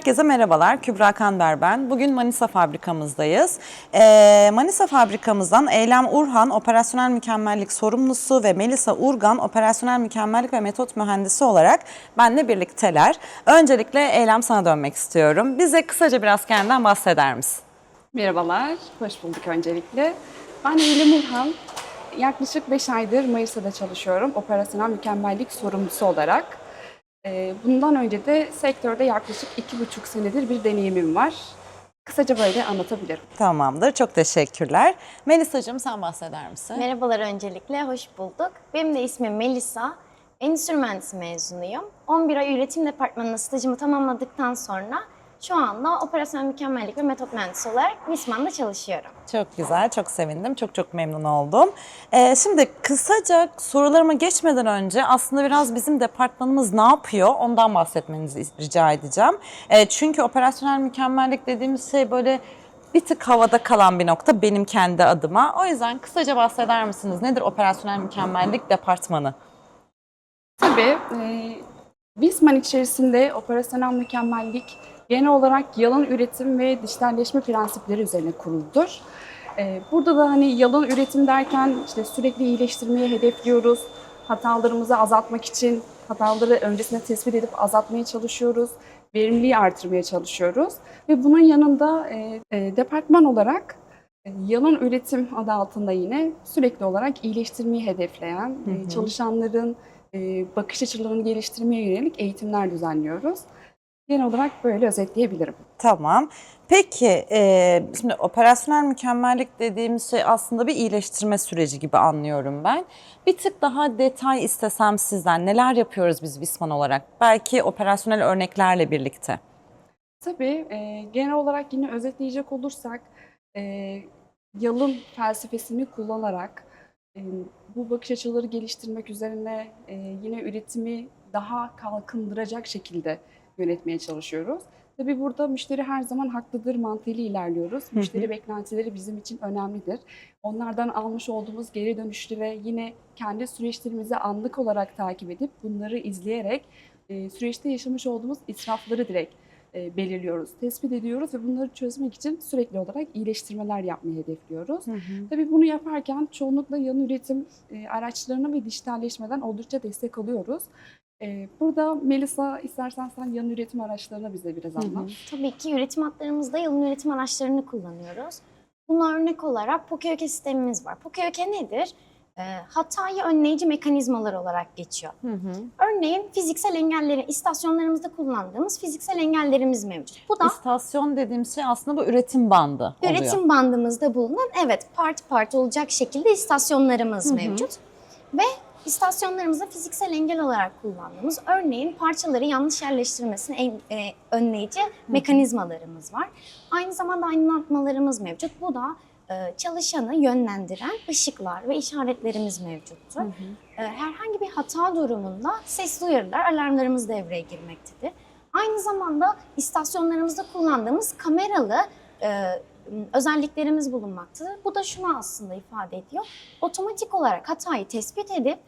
Herkese merhabalar. Kübra Kander ben. Bugün Manisa fabrikamızdayız. Ee, Manisa fabrikamızdan Eylem Urhan operasyonel mükemmellik sorumlusu ve Melisa Urgan operasyonel mükemmellik ve metot mühendisi olarak benle birlikteler. Öncelikle Eylem sana dönmek istiyorum. Bize kısaca biraz kendinden bahseder misin? Merhabalar, hoş bulduk öncelikle. Ben Eylem Urhan. Yaklaşık 5 aydır Manisa'da çalışıyorum. Operasyonel mükemmellik sorumlusu olarak. Ee, Bundan önce de sektörde yaklaşık 2,5 senedir bir deneyimim var. Kısaca böyle anlatabilirim. Tamamdır. Çok teşekkürler. Melisa'cığım sen bahseder misin? Merhabalar öncelikle, hoş bulduk. Benim de ismim Melisa. Endüstri mühendisi mezunuyum. 11 ay üretim departmanında stajımı tamamladıktan sonra şu anda operasyonel mükemmellik ve metot mühendisi olarak Wisman'da çalışıyorum. Çok güzel, çok sevindim. Çok çok memnun oldum. Ee, şimdi kısaca sorularıma geçmeden önce aslında biraz bizim departmanımız ne yapıyor ondan bahsetmenizi rica edeceğim. Ee, çünkü operasyonel mükemmellik dediğimiz şey böyle bir tık havada kalan bir nokta benim kendi adıma. O yüzden kısaca bahseder misiniz? Nedir operasyonel mükemmellik departmanı? Tabii, e, Wisman içerisinde operasyonel mükemmellik genel olarak yalın üretim ve dijitalleşme prensipleri üzerine kuruludur. E, Burada da hani yalın üretim derken işte sürekli iyileştirmeyi hedefliyoruz. Hatalarımızı azaltmak için hataları öncesinde tespit edip azaltmaya çalışıyoruz. Verimliliği artırmaya çalışıyoruz. Ve bunun yanında e, e, departman olarak e, Yalın üretim adı altında yine sürekli olarak iyileştirmeyi hedefleyen, e, çalışanların e, bakış açılarını geliştirmeye yönelik eğitimler düzenliyoruz. Genel olarak böyle özetleyebilirim. Tamam. Peki e, şimdi operasyonel mükemmellik dediğimiz şey aslında bir iyileştirme süreci gibi anlıyorum ben. Bir tık daha detay istesem sizden neler yapıyoruz biz Visman olarak? Belki operasyonel örneklerle birlikte. Tabii e, genel olarak yine özetleyecek olursak e, yalın felsefesini kullanarak e, bu bakış açıları geliştirmek üzerine e, yine üretimi daha kalkındıracak şekilde yönetmeye çalışıyoruz. Tabii burada müşteri her zaman haklıdır mantığıyla ilerliyoruz. Müşteri beklentileri bizim için önemlidir. Onlardan almış olduğumuz geri dönüşleri yine kendi süreçlerimizi anlık olarak takip edip bunları izleyerek e, süreçte yaşamış olduğumuz israfları direkt e, belirliyoruz, tespit ediyoruz ve bunları çözmek için sürekli olarak iyileştirmeler yapmayı hedefliyoruz. Tabii bunu yaparken çoğunlukla yan üretim e, araçlarına ve dijitalleşmeden oldukça destek alıyoruz. E, burada Melisa istersen sen yan üretim araçlarına bize biraz anlat. Tabii ki üretim hatlarımızda yalın üretim araçlarını kullanıyoruz. Buna örnek olarak Pokeyoke sistemimiz var. Pokeyoke nedir? E, hatayı önleyici mekanizmalar olarak geçiyor. Örneğin fiziksel engelleri, istasyonlarımızda kullandığımız fiziksel engellerimiz mevcut. Bu da İstasyon dediğimiz şey aslında bu üretim bandı oluyor. üretim bandımızda bulunan evet part part olacak şekilde istasyonlarımız mevcut. Ve istasyonlarımızda fiziksel engel olarak kullandığımız örneğin parçaları yanlış yerleştirmesini en- e, önleyici mekanizmalarımız var. Aynı zamanda aydınlatmalarımız mevcut. Bu da e, çalışanı yönlendiren ışıklar ve işaretlerimiz mevcuttur. E, herhangi bir hata durumunda sesli uyarılar, alarmlarımız devreye girmektedir. Aynı zamanda istasyonlarımızda kullandığımız kameralı e, özelliklerimiz bulunmaktadır. Bu da şunu aslında ifade ediyor. Otomatik olarak hatayı tespit edip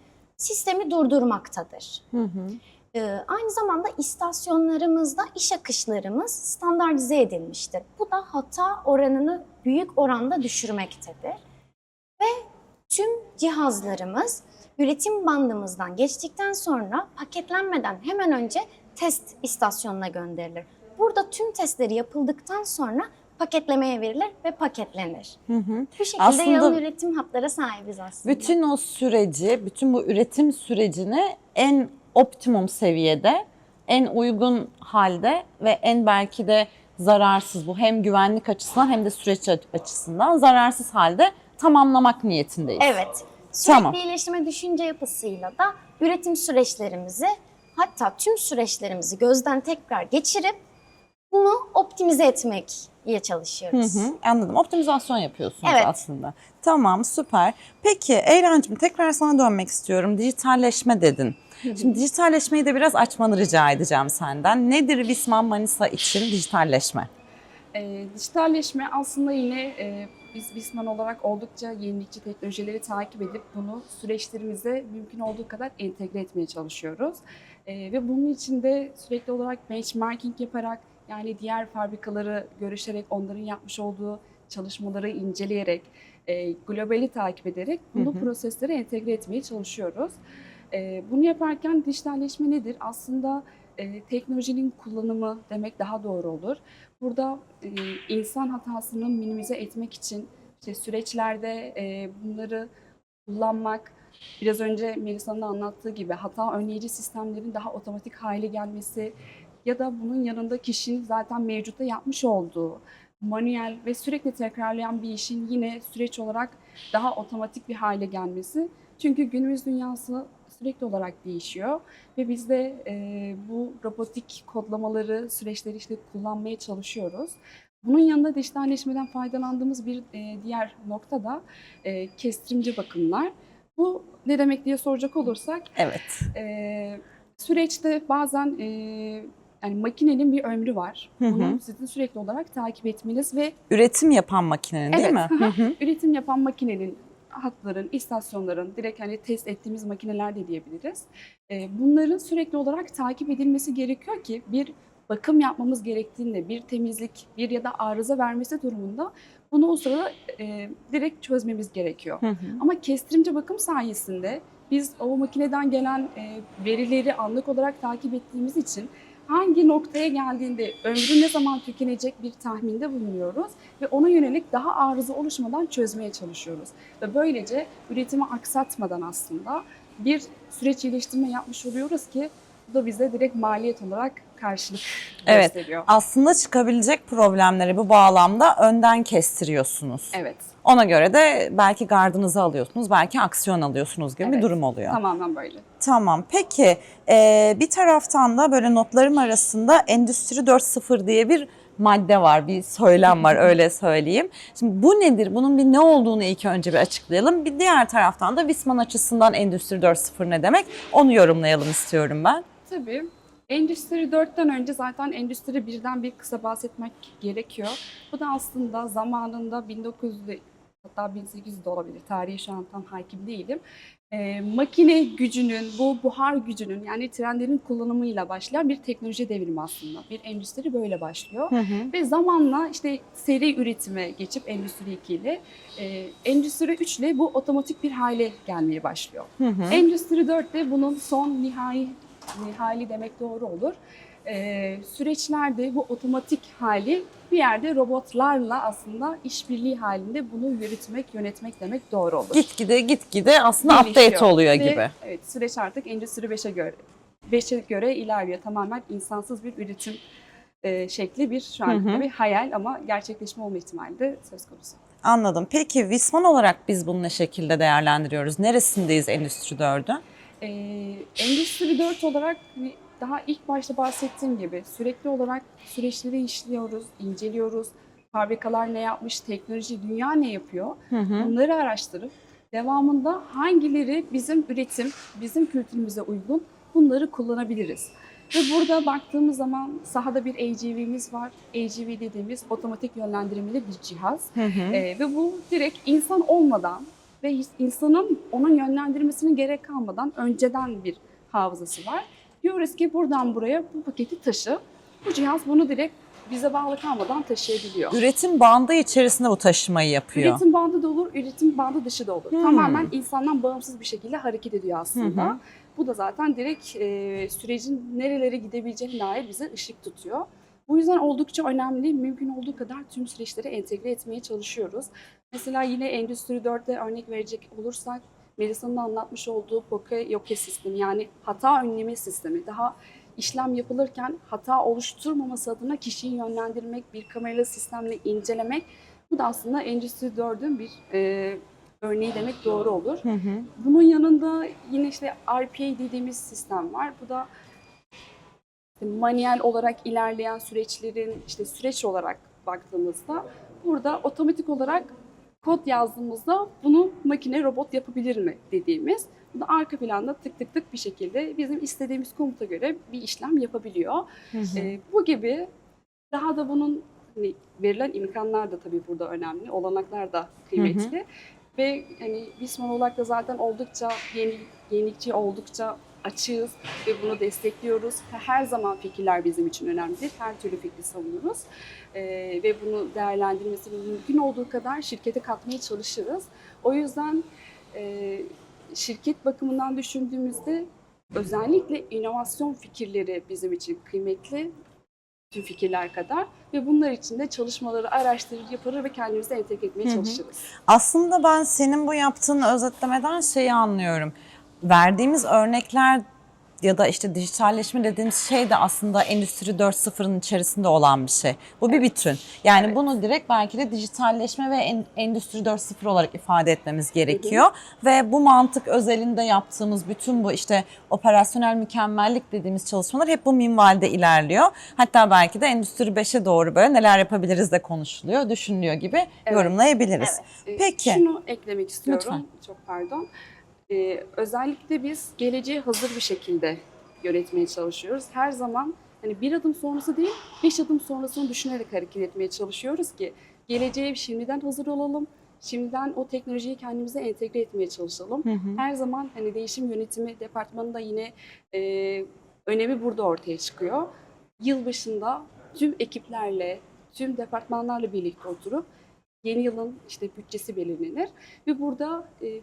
sistemi durdurmaktadır. Hı hı. Ee, aynı zamanda istasyonlarımızda iş akışlarımız standartize edilmiştir. Bu da hata oranını büyük oranda düşürmektedir. Ve tüm cihazlarımız üretim bandımızdan geçtikten sonra paketlenmeden hemen önce test istasyonuna gönderilir. Burada tüm testleri yapıldıktan sonra paketlemeye verilir ve paketlenir. Hı hı. Bu şekilde Aslında- yalın üretim hatlara sahibiz aslında. Bütün o süreci, bütün bu üretim sürecini en optimum seviyede, en uygun halde ve en belki de zararsız bu hem güvenlik açısından hem de süreç açısından zararsız halde tamamlamak niyetindeyiz. Evet. Sürekli Tamam. iyileştirme düşünce yapısıyla da üretim süreçlerimizi hatta tüm süreçlerimizi gözden tekrar geçirip bunu optimize etmeye Hı çalışıyoruz. hı, anladım. Optimizasyon yapıyorsunuz Evet. aslında. Tamam, süper. Peki Eyrancığım tekrar sana dönmek istiyorum. Dijitalleşme dedin. Şimdi dijitalleşmeyi de biraz açmanı rica edeceğim senden. Nedir Visman Manisa için dijitalleşme? E, dijitalleşme aslında yine e, biz Bisman olarak oldukça yenilikçi teknolojileri takip edip bunu süreçlerimize mümkün olduğu kadar entegre etmeye çalışıyoruz. E, ve bunun için de sürekli olarak benchmarking yaparak Yani diğer fabrikaları görüşerek, onların yapmış olduğu çalışmaları inceleyerek, e, globali takip ederek bunu Hı hı. proseslere entegre etmeye çalışıyoruz. E, bunu yaparken dijitalleşme nedir? Aslında e, teknolojinin kullanımı demek daha doğru olur. Burada e, insan hatasını minimize etmek için işte süreçlerde e, bunları kullanmak, biraz önce Melisa'nın anlattığı gibi hata önleyici sistemlerin daha otomatik hale gelmesi ya da bunun yanında kişinin zaten mevcutta yapmış olduğu manuel ve sürekli tekrarlayan bir işin yine süreç olarak daha otomatik bir hale gelmesi. Çünkü günümüz dünyası sürekli olarak değişiyor ve biz de e, bu robotik kodlamaları, süreçleri işte kullanmaya çalışıyoruz. Bunun yanında dijitalleşmeden faydalandığımız bir e, diğer nokta da e, kestirimci bakımlar. Bu ne demek diye soracak olursak Evet. e, süreçte bazen e, yani makinenin bir ömrü var. Hı hı. Bunu sizin sürekli olarak takip etmeniz ve Üretim yapan makinenin değil Evet, mi? hı üretim yapan makinenin, hatların, istasyonların, direkt hani test ettiğimiz makineler de diyebiliriz. E, bunların sürekli olarak takip edilmesi gerekiyor ki bir bakım yapmamız gerektiğinde, bir temizlik, bir ya da arıza vermesi durumunda bunu o sırada e, direkt çözmemiz gerekiyor. Hı hı. Ama kestirimci bakım sayesinde biz o makineden gelen e, verileri anlık olarak takip ettiğimiz için hangi noktaya geldiğinde ömrü ne zaman tükenecek bir tahminde bulunuyoruz ve ona yönelik daha arıza oluşmadan çözmeye çalışıyoruz. Ve böylece üretimi aksatmadan aslında bir süreç iyileştirme yapmış oluyoruz ki bu da bize direkt maliyet olarak karşılık Evet. gösteriyor. Aslında çıkabilecek problemleri bu bağlamda önden kestiriyorsunuz. Evet, Ona göre de belki gardınızı alıyorsunuz, belki aksiyon alıyorsunuz gibi bir Evet. durum oluyor. tamamen böyle. Tamam. Peki e, bir taraftan da böyle notlarım arasında Endüstri 4.0 diye bir madde var, bir söylem var öyle söyleyeyim. Şimdi bu nedir? Bunun bir ne olduğunu ilk önce bir açıklayalım. Bir diğer taraftan da Visman açısından Endüstri 4.0 ne demek? Onu yorumlayalım istiyorum ben. Tabii. Endüstri 4'ten önce zaten Endüstri 1'den bir kısa bahsetmek gerekiyor. Bu da aslında zamanında 1900'de hatta 1800'de olabilir. Tarihi şu an tam hakim değilim. Ee, makine gücünün, bu buhar gücünün yani trenlerin kullanımıyla başlayan bir teknoloji devrimi aslında. Bir endüstri böyle başlıyor. Ve zamanla işte seri üretime geçip Endüstri 2 ile e, Endüstri 3 ile bu otomatik bir hale gelmeye başlıyor. Hı hı. Endüstri 4 de bunun son nihai hali demek doğru olur. Ee, süreçlerde bu otomatik hali bir yerde robotlarla aslında işbirliği halinde bunu yürütmek, yönetmek demek doğru olur. Gitgide gitgide aslında Gelişiyor. update oluyor Ve, gibi. Evet, süreç artık Endüstri 5'e göre 5'e göre ilerliyor. Tamamen insansız bir üretim e, şekli bir şu an Hı hı. bir hayal ama gerçekleşme olma ihtimali de söz konusu. Anladım. Peki Visman olarak biz bunu ne şekilde değerlendiriyoruz? Neresindeyiz Endüstri 4'ün? Ee, Endüstri 4 olarak hani daha ilk başta bahsettiğim gibi sürekli olarak süreçleri işliyoruz, inceliyoruz. Fabrikalar ne yapmış, teknoloji, dünya ne yapıyor? Hı hı. Bunları araştırıp devamında hangileri bizim üretim, bizim kültürümüze uygun bunları kullanabiliriz. Ve burada baktığımız zaman sahada bir AGV'miz var. AGV dediğimiz otomatik yönlendirmeli bir cihaz. Hı hı. Ee, ve bu direkt insan olmadan ve insanın onun yönlendirmesine gerek kalmadan önceden bir hafızası var. Diyoruz ki buradan buraya bu paketi taşı. Bu cihaz bunu direkt bize bağlı kalmadan taşıyabiliyor. Üretim bandı içerisinde bu taşımayı yapıyor. Üretim bandı da olur, üretim bandı dışı da olur. Hmm. Tamamen insandan bağımsız bir şekilde hareket ediyor aslında. Hı. Bu da zaten direkt e, sürecin nerelere gidebileceğine dair bize ışık tutuyor. Bu yüzden oldukça önemli. Mümkün olduğu kadar tüm süreçleri entegre etmeye çalışıyoruz. Mesela yine Endüstri 4'te örnek verecek olursak Melisa'nın anlatmış olduğu Poke-Yoke sistemi yani hata önleme sistemi. Daha işlem yapılırken hata oluşturmaması adına kişiyi yönlendirmek, bir kameralı sistemle incelemek. Bu da aslında Endüstri 4'ün bir e, örneği demek doğru olur. Hı hı. Bunun yanında yine işte RPA dediğimiz sistem var. Bu da işte manuel olarak ilerleyen süreçlerin işte süreç olarak baktığımızda burada otomatik olarak kod yazdığımızda bunu makine robot yapabilir mi dediğimiz. Bu da arka planda tık tık tık bir şekilde bizim istediğimiz komuta göre bir işlem yapabiliyor. Hı hı. Ee, bu gibi daha da bunun hani verilen imkanlar da tabii burada önemli, olanaklar da kıymetli. Ve hani Visman olarak da zaten oldukça yeni, yenilikçi, oldukça açığız ve bunu destekliyoruz. Her zaman fikirler bizim için önemlidir. Her türlü fikri savunuyoruz. Ee, ve bunu değerlendirmesini mümkün olduğu kadar şirkete katmaya çalışırız. O yüzden e, şirket bakımından düşündüğümüzde özellikle inovasyon fikirleri bizim için kıymetli tüm fikirler kadar ve bunlar için de çalışmaları araştırır, yaparır ve kendimizi entegre etmeye Hı hı. çalışırız. Aslında ben senin bu yaptığın özetlemeden şeyi anlıyorum. Verdiğimiz örnekler ya da işte dijitalleşme dediğimiz şey de aslında Endüstri 4.0'ın içerisinde olan bir şey. Bu bir bütün. Yani Evet. bunu direkt belki de dijitalleşme ve en- Endüstri 4.0 olarak ifade etmemiz gerekiyor. Ve bu mantık özelinde yaptığımız bütün bu işte operasyonel mükemmellik dediğimiz çalışmalar hep bu minvalde ilerliyor. Hatta belki de Endüstri 5'e doğru böyle neler yapabiliriz de konuşuluyor, düşünülüyor gibi Evet. yorumlayabiliriz. Ee, Peki. Şunu eklemek istiyorum. Lütfen. Çok pardon. Ee, özellikle biz geleceğe hazır bir şekilde yönetmeye çalışıyoruz. Her zaman hani bir adım sonrası değil, beş adım sonrasını düşünerek hareket etmeye çalışıyoruz ki geleceğe şimdiden hazır olalım. Şimdiden o teknolojiyi kendimize entegre etmeye çalışalım. Hı hı. Her zaman hani değişim yönetimi departmanında yine e, önemi burada ortaya çıkıyor. Yılbaşında tüm ekiplerle, tüm departmanlarla birlikte oturup yeni yılın işte bütçesi belirlenir ve burada e,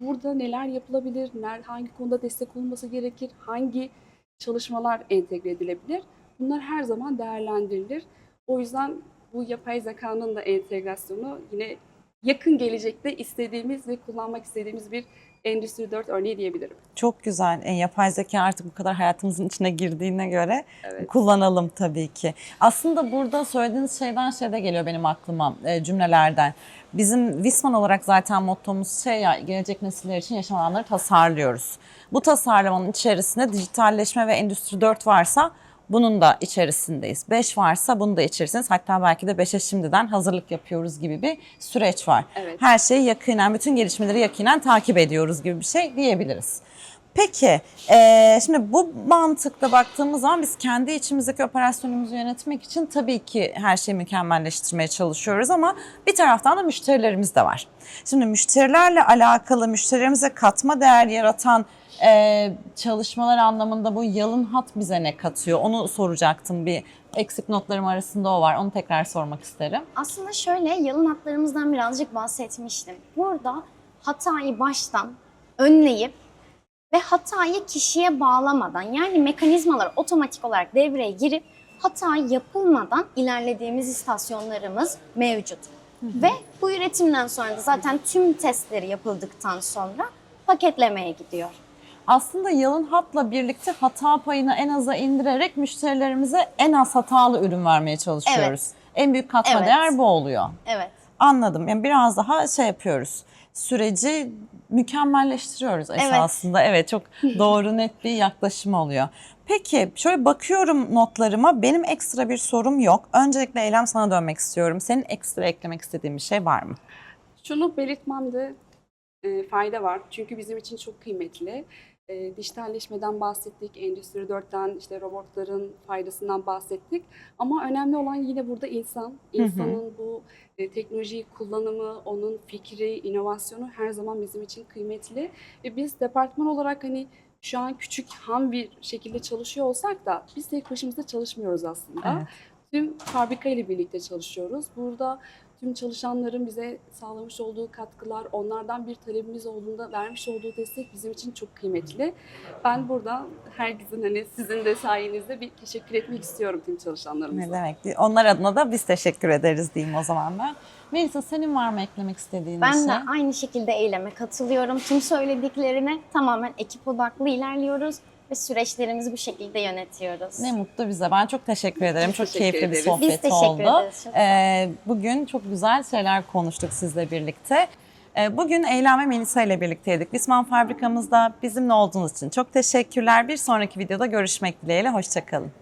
burada neler yapılabilir, hangi konuda destek olması gerekir, hangi çalışmalar entegre edilebilir. Bunlar her zaman değerlendirilir. O yüzden bu yapay zekanın da entegrasyonu yine yakın gelecekte istediğimiz ve kullanmak istediğimiz bir Endüstri 4 örneği diyebilirim. Çok güzel. E, yapay zeka artık bu kadar hayatımızın içine girdiğine göre Evet. kullanalım tabii ki. Aslında burada söylediğiniz şeyden şey de geliyor benim aklıma e, cümlelerden. Bizim Visman olarak zaten mottomuz şey ya gelecek nesiller için yaşam alanları tasarlıyoruz. Bu tasarlamanın içerisinde dijitalleşme ve Endüstri 4 varsa bunun da içerisindeyiz. 5 varsa bunun da içerisindeyiz. Hatta belki de 5'e şimdiden hazırlık yapıyoruz gibi bir süreç var. Evet. Her şeyi yakinen, bütün gelişmeleri yakinen takip ediyoruz gibi bir şey diyebiliriz. Peki, eee, şimdi bu mantıkla baktığımız zaman biz kendi içimizdeki operasyonumuzu yönetmek için tabii ki her şeyi mükemmelleştirmeye çalışıyoruz ama bir taraftan da müşterilerimiz de var. Şimdi müşterilerle alakalı, müşterilerimize katma değer yaratan eee, çalışmalar anlamında bu yalın hat bize ne katıyor? Onu soracaktım bir eksik notlarım arasında o var. Onu tekrar sormak isterim. Aslında şöyle yalın hatlarımızdan birazcık bahsetmiştim. Burada hatayı baştan önleyip ve hatayı kişiye bağlamadan yani mekanizmalar otomatik olarak devreye girip hata yapılmadan ilerlediğimiz istasyonlarımız mevcut. Ve bu üretimden sonra da zaten tüm testleri yapıldıktan sonra paketlemeye gidiyor. Aslında yalın hatla birlikte hata payını en aza indirerek müşterilerimize en az hatalı ürün vermeye çalışıyoruz. En büyük katma Evet. değer bu oluyor. Evet. Anladım. Yani biraz daha şey yapıyoruz. Süreci mükemmelleştiriyoruz esasında. Evet çok doğru net bir yaklaşım oluyor. Peki şöyle bakıyorum notlarıma. Benim ekstra bir sorum yok. Öncelikle Eylem sana dönmek istiyorum. Senin ekstra eklemek istediğin bir şey var mı? Şunu belirtmemde e, fayda var. Çünkü bizim için çok kıymetli. E, dijitalleşmeden bahsettik, Endüstri 4'ten işte robotların faydasından bahsettik. Ama önemli olan yine burada insan. İnsanın bu e, teknolojiyi kullanımı, onun fikri, inovasyonu her zaman bizim için kıymetli. Ve biz departman olarak hani şu an küçük ham bir şekilde çalışıyor olsak da biz tek başımıza çalışmıyoruz aslında. Evet. Tüm fabrika ile birlikte çalışıyoruz. Burada tüm çalışanların bize sağlamış olduğu katkılar, onlardan bir talebimiz olduğunda vermiş olduğu destek bizim için çok kıymetli. Ben burada herkesin hani sizin de sayenizde bir teşekkür etmek istiyorum tüm çalışanlarımıza. Ne demek? Onlar adına da biz teşekkür ederiz diyeyim o zaman ben. Melisa senin var mı eklemek istediğin bir Ben şey? de aynı şekilde eyleme katılıyorum. Tüm söylediklerine tamamen ekip odaklı ilerliyoruz ve süreçlerimizi bu şekilde yönetiyoruz. Ne mutlu bize. Ben çok teşekkür ederim. Biz çok teşekkür keyifli bir ederiz. sohbet Biz teşekkür oldu. ederiz. Çok Ee, bugün çok güzel şeyler konuştuk sizle birlikte. Ee, bugün Eylem ve Melisa ile birlikteydik. Bisman fabrikamızda bizimle olduğunuz için çok teşekkürler. Bir sonraki videoda görüşmek dileğiyle. Hoşçakalın.